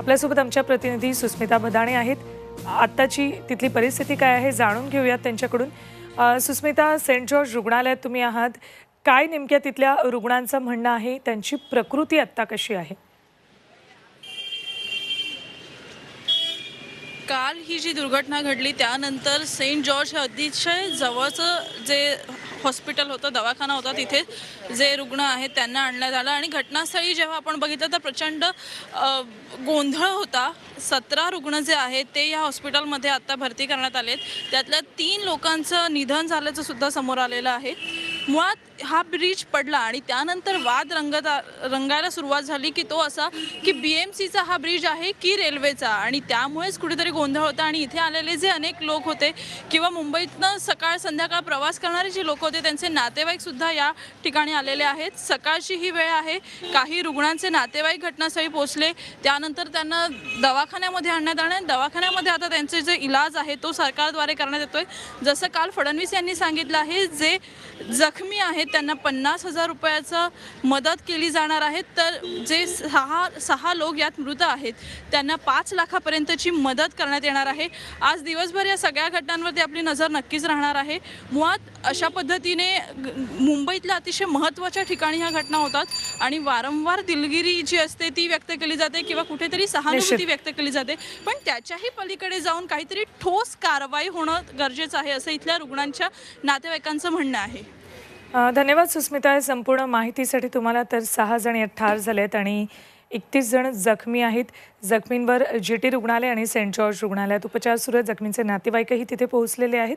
आपल्यासोबत आमच्या प्रतिनिधी सुस्मिता भदाणे आहेत. आत्ताची तिथली परिस्थिती काय आहे जाणून घेऊयात त्यांच्याकडून. सुस्मिता सेंट जॉर्ज रुग्णालयात तुम्ही आहात. काय नेमक्या तिथल्या रुग्णांचं म्हणणं आहे? त्यांची प्रकृती आत्ता कशी आहे? काल ही जी दुर्घटना घडली त्यानंतर सेंट जॉर्ज हे अतिशय जवळचं जे हॉस्पिटल होतं दवाखाना होता तिथे जे रुग्ण आहेत त्यांना आणण्यात आलं. आणि घटनास्थळी जेव्हा आपण बघितलं तर प्रचंड गोंधळ होता. सतरा रुग्ण जे आहेत ते या हॉस्पिटलमध्ये आत्ता भरती करण्यात आलेत. त्यातल्या तीन लोकांचं निधन झाल्याचं सुद्धा समोर आलेलं आहे. मुळात हा ब्रिज पडला आणि त्यानंतर वाद रंगत रंगायला सुरुवात झाली की तो असा की बी एम सीचा हा ब्रिज आहे की रेल्वेचा. आणि त्यामुळेच कुठेतरी गोंधळ होता आणि इथे आलेले जे अनेक लोक होते किंवा मुंबईतनं सकाळ संध्याकाळ प्रवास करणारे जे लोक होते त्यांचे नातेवाईकसुद्धा या ठिकाणी आलेले आहेत. सकाळची ही वेळ आहे. काही रुग्णांचे नातेवाईक घटनास्थळी पोहोचले. त्यानंतर त्यांना दवाखान्यामध्ये आणण्यात आलं आणि दवाखान्यामध्ये आता त्यांचे जे इलाज आहे तो सरकारद्वारे करण्यात येतोय. जसं काल फडणवीस यांनी सांगितलं आहे जे जख जखमी आहेत त्यांना पन्नास हजार रुपयाचं मदत केली जाणार आहे. तर जे सहा सहा लोक यात मृत आहेत त्यांना पाच लाखापर्यंतची मदत करण्यात येणार आहे. आज दिवसभर या सगळ्या घटनांवरती आपली नजर नक्कीच राहणार आहे. मुळात अशा पद्धतीने मुंबईतल्या अतिशय महत्त्वाच्या ठिकाणी ह्या घटना होतात आणि वारंवार दिलगिरी जी असते ती व्यक्त केली जाते किंवा कुठेतरी सहानुभूती. व्यक्त केली जाते. पण त्याच्याही पलीकडे जाऊन काहीतरी ठोस कारवाई होणं गरजेचं आहे असं इथल्या रुग्णांच्या नातेवाईकांचं म्हणणं आहे. धन्यवाद सुस्मिता. संपूर्ण माहितीसाठी तुम्हाला तर सहा जण यात ठार झाले आहेत आणि एकतीस जण जखमी आहेत. जखमींवर जी टी रुग्णालय आणि सेंट जॉर्ज रुग्णालयात उपचार सुरू आहेत. जखमींचे नातेवाईकही तिथे पोहोचलेले आहेत.